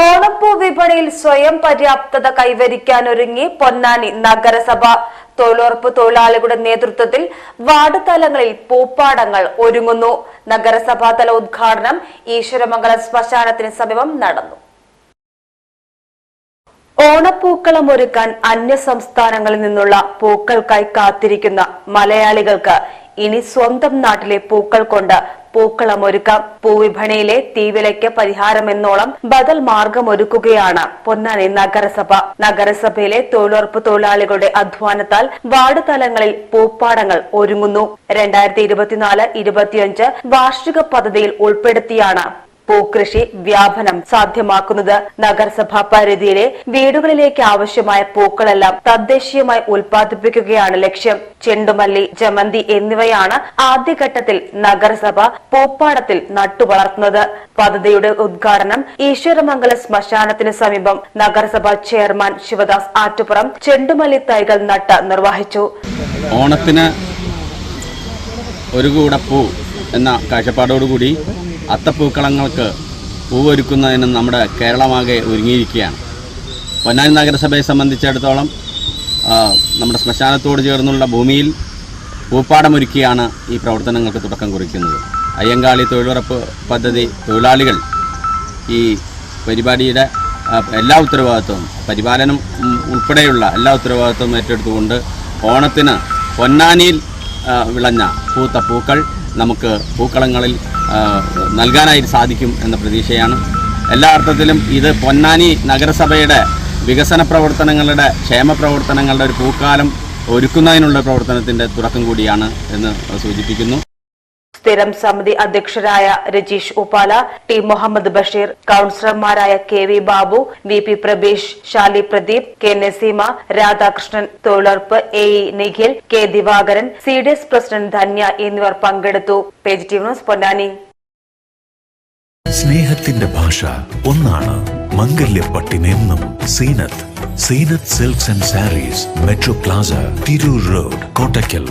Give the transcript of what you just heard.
ഓണപ്പൂ വിപണിയിൽ സ്വയം പര്യാപ്തത കൈവരിക്കാനൊരുങ്ങി പൊന്നാനി നഗരസഭ. തൊഴിലുറപ്പ് തൊഴിലാളികളുടെ നേതൃത്വത്തിൽ വാർഡ് തലങ്ങളിൽ പൂപ്പാടങ്ങൾ ഒരുങ്ങുന്നു. നഗരസഭാതല ഉദ്ഘാടനം ഈശ്വരമംഗലം ശ്മശാനത്തിന് സമീപം നടന്നു. ഓണപ്പൂക്കളം ഒരുക്കാൻ അന്യ സംസ്ഥാനങ്ങളിൽ നിന്നുള്ള പൂക്കൾക്കായി കാത്തിരിക്കുന്ന മലയാളികൾക്ക് ഇനി സ്വന്തം നാട്ടിലെ പൂക്കൾ കൊണ്ട് പൂക്കളമൊരുക്കാം പൂവിപണിയിലെ തീവിലയ്ക്ക് പരിഹാരമെന്നോളം ബദൽ മാർഗമൊരുക്കുകയാണ് പൊന്നാനി നഗരസഭ. നഗരസഭയിലെ തൊഴിലുറപ്പ് തൊഴിലാളികളുടെ അധ്വാനത്താൽ വാർഡ് തലങ്ങളിൽ പൂപ്പാടങ്ങൾ ഒരുങ്ങുന്നു. രണ്ടായിരത്തി ഇരുപത്തിനാല് ഇരുപത്തിയഞ്ച് വാർഷിക പദ്ധതിയിൽ ഉൾപ്പെടുത്തിയാണ് പൂക്കൃഷി വ്യാപനം സാധ്യമാക്കുന്നത് നഗരസഭാ പരിധിയിലെ വീടുകളിലേക്ക് ആവശ്യമായ പൂക്കളെല്ലാം തദ്ദേശീയമായി ഉൽപ്പാദിപ്പിക്കുകയാണ് ലക്ഷ്യം. ചെണ്ടുമല്ലി ജമന്തി എന്നിവയാണ് ആദ്യഘട്ടത്തിൽ നഗരസഭ പൂപ്പാടത്തിൽ നട്ടുവളർത്തുന്നത്. പദ്ധതിയുടെ ഉദ്ഘാടനം ഈശ്വരമംഗല ശ്മശാനത്തിന് സമീപം നഗരസഭാ ചെയർമാൻ ശിവദാസ് ആറ്റുപുറം ചെണ്ടുമല്ലി തൈകൾ നട്ട് നിർവഹിച്ചു. ഓണത്തിന് ഒരു കൂടപ്പൂ എന്ന കാഴ്ചപ്പാടോടുകൂടി അത്തപ്പൂക്കളങ്ങൾക്ക് പൂവൊരുക്കുന്നതിന് നമ്മുടെ കേരളമാകെ ഒരുങ്ങിയിരിക്കുകയാണ്. പൊന്നാനി നഗരസഭയെ സംബന്ധിച്ചിടത്തോളം നമ്മുടെ ശ്മശാനത്തോട് ചേർന്നുള്ള ഭൂമിയിൽ പൂപ്പാടമൊരുക്കിയാണ് ഈ പ്രവർത്തനങ്ങൾക്ക് തുടക്കം കുറിക്കുന്നത്. അയ്യങ്കാളി തൊഴിലുറപ്പ് പദ്ധതി തൊഴിലാളികൾ ഈ പരിപാടിയുടെ എല്ലാ ഉത്തരവാദിത്വവും പരിപാലനം ഉൾപ്പെടെയുള്ള എല്ലാ ഉത്തരവാദിത്വവും ഏറ്റെടുത്തുകൊണ്ട് ഓണത്തിന് പൊന്നാനിയിൽ വിളഞ്ഞ പൂത്ത പൂക്കൾ നമുക്ക് പൂക്കളങ്ങളിൽ നൽകാനായി സാധിക്കും എന്ന പ്രതീക്ഷയാണ്. എല്ലാ അർത്ഥത്തിലും ഇത് പൊന്നാനി നഗരസഭയുടെ വികസന പ്രവർത്തനങ്ങളുടെ ക്ഷേമ പ്രവർത്തനങ്ങളുടെ ഒരു പൂക്കാലം ഒരുക്കുന്നതിനുള്ള പ്രവർത്തനത്തിന്റെ തുടക്കം കൂടിയാണ് എന്ന് സൂചിപ്പിക്കുന്നു. സ്ഥിരം സമിതി അധ്യക്ഷരായ Rajeesh Upala T Muhammad Basheer കൌൺസിലർമാരായ K V Babu V P Prabeesh Shali Pradeep K Naseema Radhakrishnan തൊഴിലുറപ്പ് A E Nikhil K Divakaran C D S president Dhanya എന്നിവർ പങ്കെടുത്തു. Page T news Ponnani. സ്നേഹത്തിന്റെ ഭാഷ ഒന്നാണ്. മംഗല്യപ്പട്ടിനെന്നും Seenath. Seenath silks and sarees metro plaza Tirur road Kottakkal.